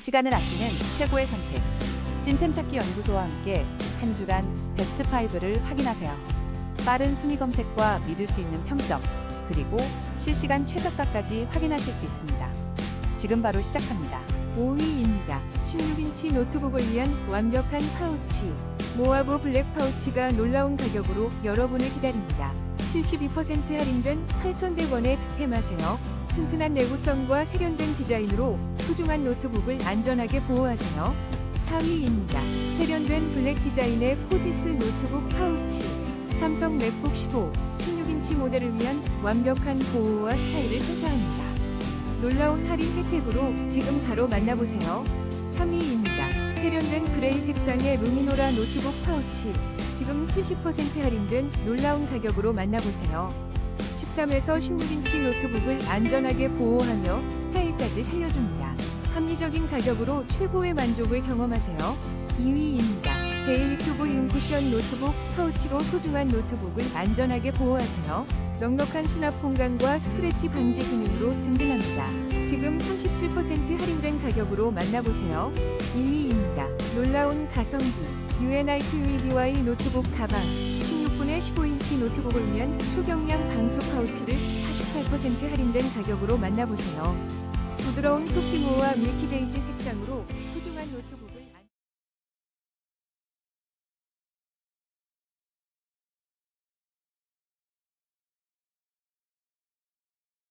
시간을 아끼는 최고의 선택. 찐템 찾기 연구소와 함께 한 주간 베스트 5를 확인하세요. 빠른 순위 검색과 믿을 수 있는 평점, 그리고 실시간 최저가까지 확인하실 수 있습니다. 지금 바로 시작합니다. 5위입니다. 16인치 노트북을 위한 완벽한 파우치. 모아보 블랙 파우치가 놀라운 가격으로 여러분을 기다립니다. 72% 할인된 8,100원에 득템하세요. 튼튼한 내구성과 세련된 디자인으로 소중한 노트북을 안전하게 보호하세요. 4위입니다. 세련된 블랙 디자인의 포지스 노트북 파우치. 삼성 맥북 15, 16인치 모델을 위한 완벽한 보호와 스타일을 선사합니다. 놀라운 할인 혜택으로 지금 바로 만나보세요. 3위입니다. 세련된 그레이 색상의 루미노라 노트북 파우치. 지금 70% 할인된 놀라운 가격으로 만나보세요. 13에서 16인치 노트북을 안전하게 보호하며 스타일까지 살려줍니다. 합리적인 가격으로 최고의 만족을 경험하세요. 2위입니다. 데일리 큐브 윤쿠션 노트북 파우치로 소중한 노트북을 안전하게 보호하세요. 넉넉한 수납 공간과 스크래치 방지 기능으로 든든합니다. 지금 37% 할인된 가격으로 만나보세요. 1위입니다. 놀라운 가성비 UNIT UEBY 노트북 가방 16분의 15인치 노트북을 위한 초경량 방수 파우치를 48% 할인된 가격으로 만나보세요. 부드러운 소피모와 밀키베이지 색상으로 소중한 노트북.